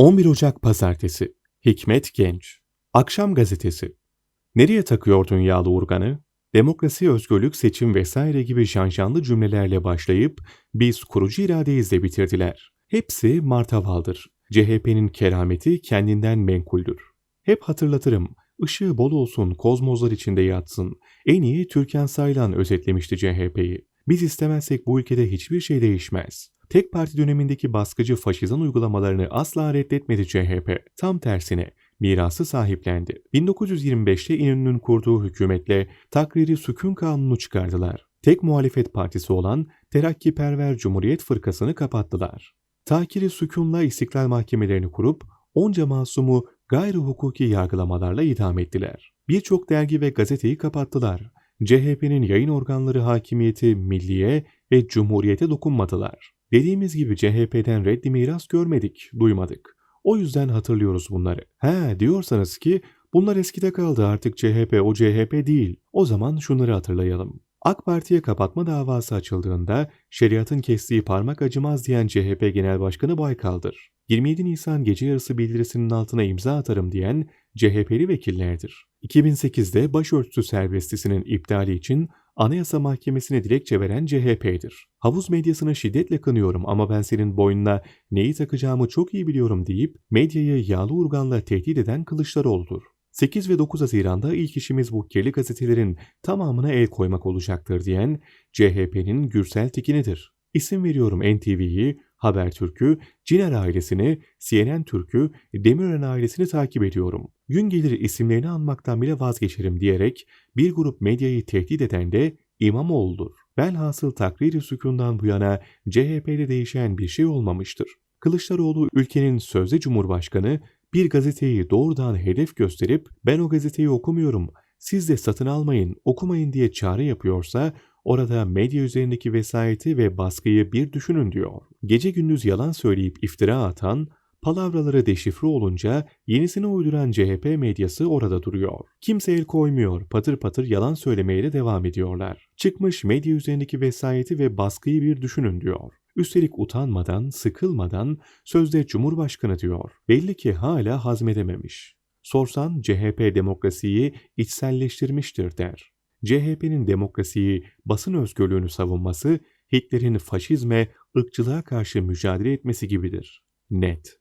11 Ocak Pazartesi Hikmet Genç Akşam Gazetesi Nereye takıyordun yağlı urganı? Demokrasi, özgürlük, seçim vesaire gibi şanşanlı cümlelerle başlayıp biz kurucu iradeyiz de bitirdiler. Hepsi martavaldır. CHP'nin kerameti kendinden menkuldür. Hep hatırlatırım. Işığı bol olsun, kozmozlar içinde yatsın. En iyi Türkan Saylan özetlemişti CHP'yi. Biz istemezsek bu ülkede hiçbir şey değişmez. Tek parti dönemindeki baskıcı faşizan uygulamalarını asla reddetmedi CHP. Tam tersine mirası sahiplendi. 1925'te İnönü'nün kurduğu hükümetle takriri sükun kanunu çıkardılar. Tek muhalefet partisi olan Terakkiperver Cumhuriyet Fırkası'nı kapattılar. Takiri sükunla istiklal mahkemelerini kurup onca masumu gayri hukuki yargılamalarla idam ettiler. Birçok dergi ve gazeteyi kapattılar. CHP'nin yayın organları hakimiyeti milliye ve cumhuriyete dokunmadılar. Dediğimiz gibi CHP'den reddi miras görmedik, duymadık. O yüzden hatırlıyoruz bunları. He diyorsanız ki bunlar eskide kaldı artık CHP o CHP değil. O zaman şunları hatırlayalım. AK Parti'ye kapatma davası açıldığında şeriatın kestiği parmak acımaz diyen CHP Genel Başkanı Baykal'dır. 27 Nisan gece yarısı bildirisinin altına imza atarım diyen CHP'li vekillerdir. 2008'de başörtüsü serbestisinin iptali için Anayasa Mahkemesi'ne dilekçe veren CHP'dir. Havuz medyasını şiddetle kınıyorum ama ben senin boynuna neyi takacağımı çok iyi biliyorum deyip medyayı yağlı urganla tehdit eden Kılıçdaroğlu'dur. 8 ve 9 Haziran'da ilk işimiz bu kirli gazetelerin tamamına el koymak olacaktır diyen CHP'nin Gürsel Tekin'idir. İsim veriyorum NTV'yi, Habertürk'ü, Ciner ailesini, CNN Türk'ü, Demirören ailesini takip ediyorum. Gün gelir isimlerini anmaktan bile vazgeçerim diyerek bir grup medyayı tehdit eden de İmamoğlu'dur. Velhasıl takrir-i sükundan bu yana CHP'de değişen bir şey olmamıştır. Kılıçdaroğlu ülkenin sözde cumhurbaşkanı bir gazeteyi doğrudan hedef gösterip ben o gazeteyi okumuyorum, siz de satın almayın, okumayın diye çağrı yapıyorsa orada medya üzerindeki vesayeti ve baskıyı bir düşünün diyor. Gece gündüz yalan söyleyip iftira atan, palavraları deşifre olunca yenisini uyduran CHP medyası orada duruyor. Kimse el koymuyor, patır patır yalan söylemeye de devam ediyorlar. Çıkmış medya üzerindeki vesayeti ve baskıyı bir düşünün diyor. Üstelik utanmadan, sıkılmadan sözde Cumhurbaşkanı diyor. Belli ki hala hazmedememiş. Sorsan CHP demokrasiyi içselleştirmiştir der. CHP'nin demokrasiyi, basın özgürlüğünü savunması Hitler'in faşizme, ırkçılığa karşı mücadele etmesi gibidir. Net.